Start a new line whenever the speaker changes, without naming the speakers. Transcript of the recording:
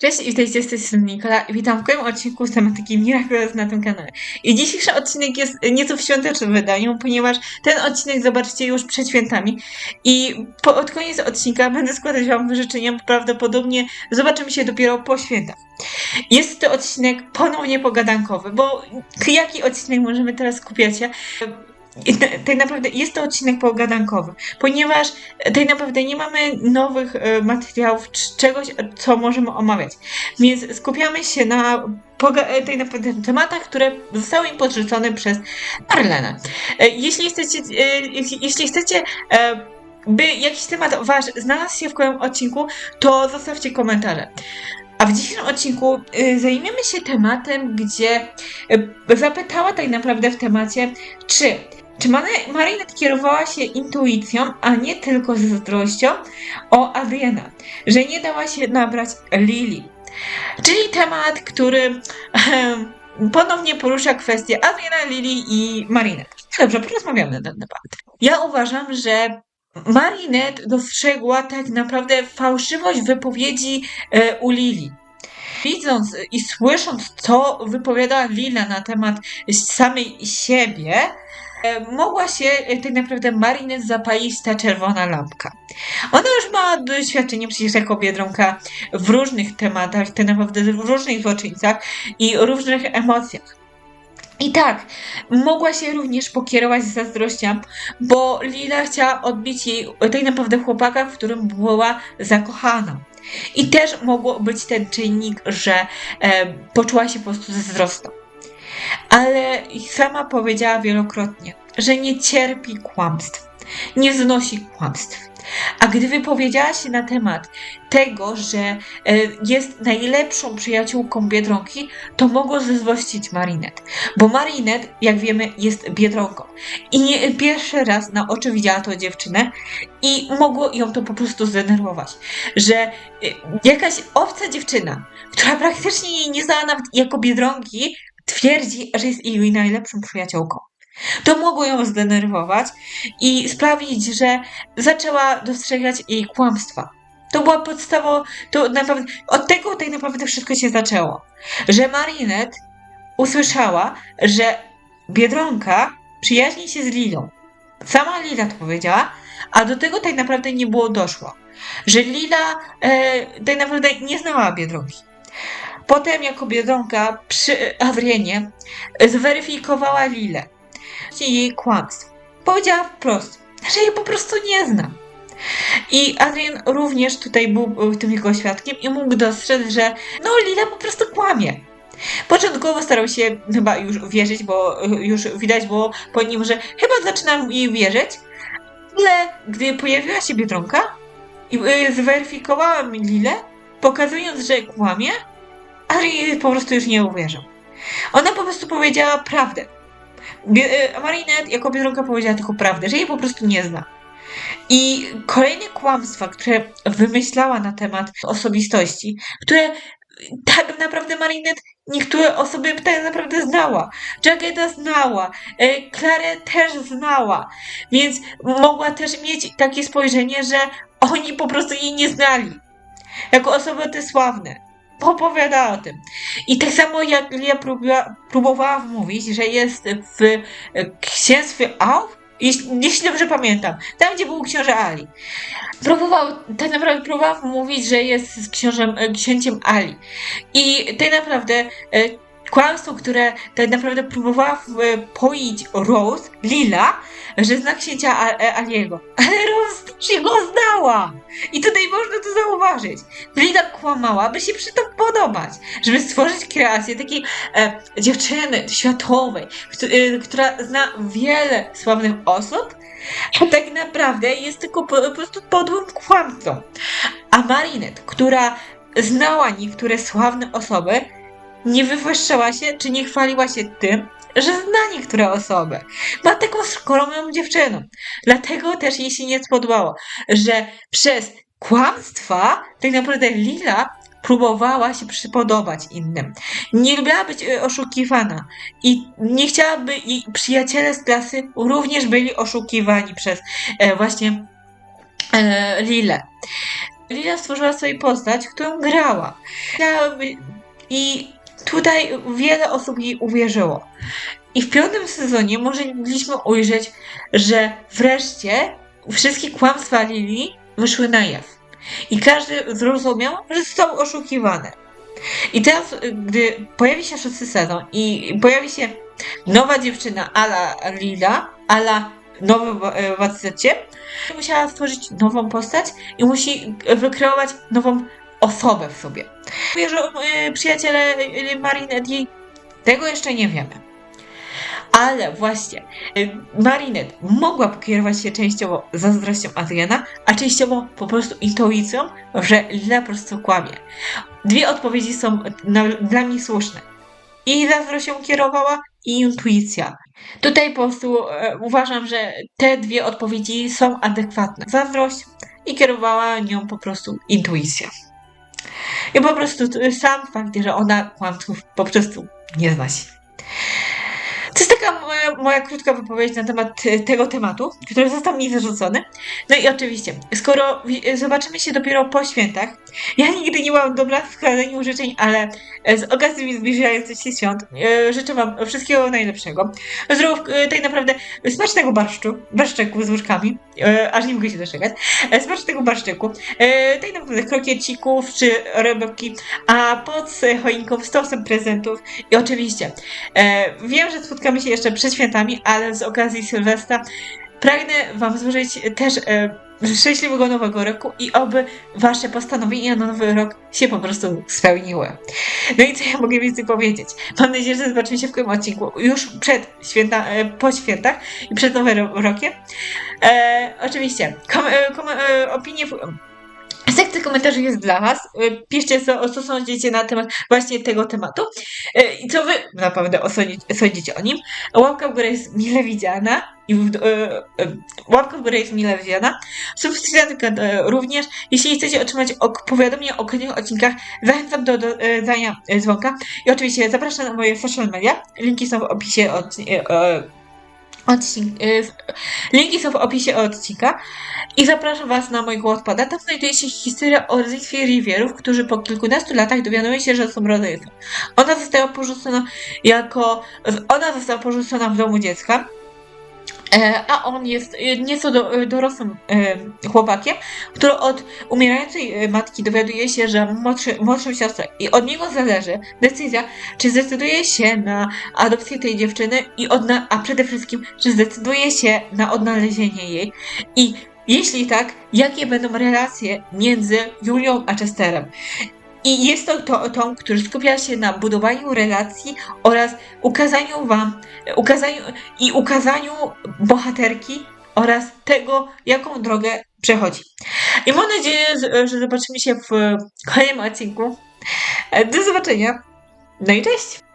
Cześć, witajcie z tej strony Nikola i witam w kolejnym odcinku z tematyki Miraculous na tym kanale. I dzisiejszy odcinek jest nieco w świątecznym wydaniu, ponieważ ten odcinek zobaczycie już przed świętami i po, od koniec odcinka będę składać Wam życzenia, prawdopodobnie zobaczymy się dopiero po świętach. Jest to odcinek ponownie pogadankowy, bo jaki odcinek możemy teraz? I te- Tak naprawdę jest to odcinek pogadankowy, ponieważ tak naprawdę nie mamy nowych e, materiałów, czy czegoś, co możemy omawiać. Więc skupiamy się na e, tak naprawdę tematach, które zostały im podrzucone przez Marlenę. E, Jeśli chcecie, e, jeśli- chcecie e, by jakiś temat wasz znalazł się w kolejnym odcinku, to zostawcie komentarze. A w dzisiejszym odcinku zajmiemy się tematem, gdzie zapytała tak naprawdę w temacie, czy, czy Marinette kierowała się intuicją, a nie tylko zazdrością o Adriana, że nie dała się nabrać Lili. Czyli temat, który em, ponownie porusza kwestię Adriana, Lili i Marinette. Dobrze, porozmawiamy na ten temat. Ja uważam, że Marinette dostrzegła tak naprawdę fałszywość wypowiedzi e, u Lili. Widząc i słysząc, co wypowiadała Lila na temat samej siebie, mogła się e, tak naprawdę Marinette zapalić ta czerwona lampka. Ona już ma doświadczenie przecież jako biedronka w różnych tematach, tak naprawdę w różnych złoczyńcach i różnych emocjach. I tak, mogła się również pokierować zazdrością, bo Lila chciała odbić jej tak naprawdę chłopaka, w którym była zakochana. I też mogło być ten czynnik, że e, poczuła się po prostu zazdrosna. Ale sama powiedziała wielokrotnie, że nie cierpi kłamstw, nie znosi kłamstw. A gdy wypowiedziała się na temat tego, że e, jest najlepszą przyjaciółką Biedronki, to mogło zezłościć Marinette. Bo Marinette, jak wiemy, jest Biedronką. I nie pierwszy raz na oczy widziała tą dziewczynę i mogło ją to po prostu zdenerwować. Że y, jakaś obca dziewczyna, która praktycznie jej nie znała nawet jako Biedronki, twierdzi, że jest jej najlepszą przyjaciółką. To mogło ją zdenerwować i sprawić, że zaczęła dostrzegać jej kłamstwa. To była podstawa, to naprawdę, od tego tak naprawdę wszystko się zaczęło. Że Marinette usłyszała, że Biedronka przyjaźni się z Lilą. Sama Lila to powiedziała, a do tego tak naprawdę nie było doszło. Że Lila e, tak naprawdę nie znała Biedronki. Potem jako Biedronka przy Awrienie zweryfikowała Lilę. Jej kłamstw. Powiedziała wprost, że jej po prostu nie zna. I Adrian również tutaj był tym jego świadkiem i mógł dostrzec, że no Lila po prostu kłamie. Początkowo starał się chyba już wierzyć, bo już widać było po nim, że chyba zaczynam jej wierzyć, ale gdy pojawiła się Biedronka i y, zweryfikowała Lilę, pokazując, że kłamie, Adrian po prostu już nie uwierzył. Ona po prostu powiedziała prawdę. Y, Marinette jako Biedronka powiedziała tylko prawdę, że jej po prostu nie zna. I kolejne kłamstwa, które wymyślała na temat osobistości, które tak naprawdę Marinette niektóre osoby tak naprawdę znała. Jacketa znała, e, Klarę też znała, więc mogła też mieć takie spojrzenie, że oni po prostu jej nie znali. Jako osoby te sławne. Opowiadała o tym. I tak samo jak Lia próbowała, próbowała wmówić, że jest w księstwie jeśli, jeśli dobrze pamiętam, tam gdzie był książę Ali. Próbował, tak naprawdę próbował mówić, że jest z książem, e, księciem Ali. I tak naprawdę e, kłamstwo, które tak naprawdę próbowała e, poić Rose, Lila, że zna księcia e, Aliego. Ale Rose się go znała! I tutaj można to zauważyć. Lila kłamała, by się przy tym podobać, żeby stworzyć kreację takiej e, dziewczyny światowej, e, która zna wiele sławnych osób, a tak naprawdę jest tylko po, po prostu podłym kłamcą. A Marinette, która znała niektóre sławne osoby, nie wywyższała się czy nie chwaliła się tym, że zna niektóre osoby. Była taką skromną dziewczyną. Dlatego też jej się nie spodobało, że przez kłamstwa tak naprawdę Lila próbowała się przypodobać innym. Nie lubiła być e, oszukiwana i nie chciałaby jej przyjaciele z klasy również byli oszukiwani przez e, właśnie e, Lilę. Lila stworzyła sobie postać, którą grała. I tutaj wiele osób jej uwierzyło. I w piątym sezonie mogliśmy ujrzeć, że wreszcie wszystkie kłamstwa Lili wyszły na jaw. I każdy zrozumiał, że został oszukiwany. I teraz, gdy pojawi się szósty sezon i pojawi się nowa dziewczyna ala Lila, ala nowy e, Wadzecie, musiała stworzyć nową postać i musi wykreować nową osobę w sobie. Że e, przyjaciele e, Marinette jej tego jeszcze nie wiemy. Ale właśnie, y, Marinette mogła pokierować się częściowo zazdrością Adriana, a częściowo po prostu intuicją, że Lila po prostu kłamie. Dwie odpowiedzi są na, dla mnie słuszne. I zazdrością kierowała, i intuicja. Tutaj po prostu e, uważam, że te dwie odpowiedzi są adekwatne. Zazdrość i kierowała nią po prostu intuicja. I po prostu sam fakt, że ona kłamców po prostu nie znosi. To jest taka moja, krótka wypowiedź na temat e, tego tematu, który został mi zarzucony. No i oczywiście, skoro zobaczymy się dopiero po świętach, ja nigdy nie mam dobra w składaniu życzeń, ale e, z okazji zbliżających się świąt e, życzę Wam wszystkiego najlepszego. Zdrów, tak naprawdę smacznego barszczu, barszczeku z łyżkami, e, aż nie mogę się doczekać, smacznego barszczeku, tak naprawdę krokiecików czy rybki, a pod choinką stosem prezentów i oczywiście wiem, że spotkamy się jeszcze przed świętami, ale z okazji Sylwestra pragnę Wam złożyć też e, szczęśliwego nowego roku i oby Wasze postanowienia na nowy rok się po prostu spełniły. No i co ja mogę więcej powiedzieć? Mam nadzieję, że zobaczymy się w kolejnym odcinku już przed święta, e, po świętach i przed nowym ro- rokiem. E, oczywiście, kom, e, kom, e, opinie w, Sekcja komentarzy jest dla Was. E, Piszcie, co, co sądzicie na temat właśnie tego tematu E, i co Wy naprawdę osądzi- sądzicie o nim. Łapka w górę jest mile widziana i w, e, e, łapka w górę jest mile widziana. Subskrypcja e, również. Jeśli chcecie otrzymać ok- powiadomienia o kolejnych odcinkach, zachęcam do dodania e, dzwonka. I oczywiście zapraszam na moje social media. Linki są w opisie odcinka. Odcink- w- linki są w opisie odcinka i zapraszam Was na mojego odpada. Tam znajduje się historia o rodzeństwie Rivierów, którzy po kilkunastu latach dowiadują się, że są rodzeństwem. Ona została porzucona jako. Ona została porzucona w domu dziecka. E, a on jest e, nieco do, e, dorosłym chłopakiem, który od umierającej matki dowiaduje się, że młodszy, młodszą siostrę i od niego zależy decyzja, czy zdecyduje się na adopcję tej dziewczyny i odna- a przede wszystkim, czy zdecyduje się na odnalezienie jej i jeśli tak, jakie będą relacje między Julią a Chesterem. I jest to, to tom, który skupia się na budowaniu relacji oraz ukazaniu wam, ukazaniu i ukazaniu bohaterki oraz tego, jaką drogę przechodzi. I mam nadzieję, że- że zobaczymy się w kolejnym odcinku. Do zobaczenia. No i cześć!